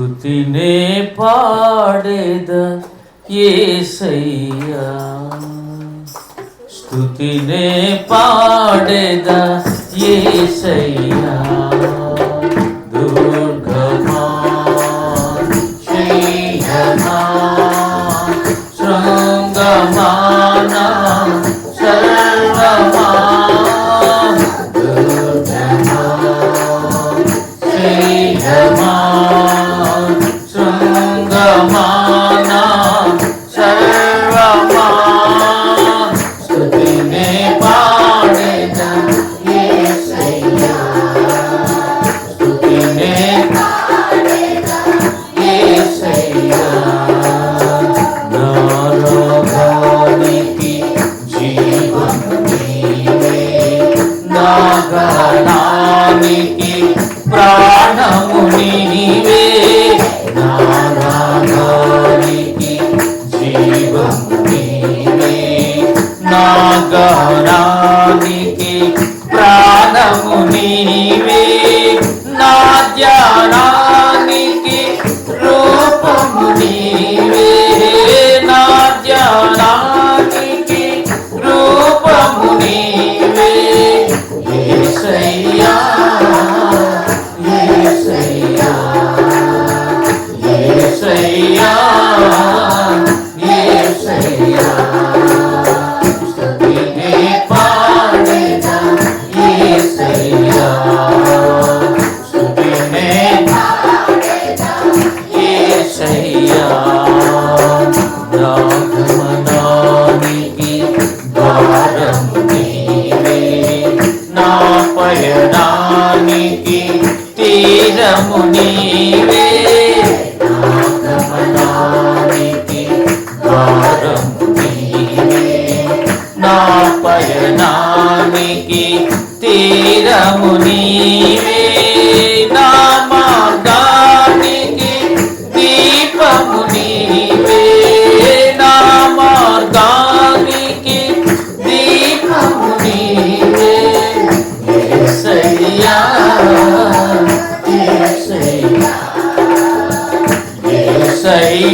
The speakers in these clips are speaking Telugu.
స్థుతినే పాడేద ఏసయ్యా. స్థుతినే పాడేద ఏసయ్యా. నగరానికి ప్రాణము నీవే. నాద్యానా గమనానికి భారము నీవే నా పయనానికి తీరము నీవే. నా గమనానికి భారము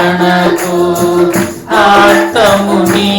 మరణకు ఆత్తముని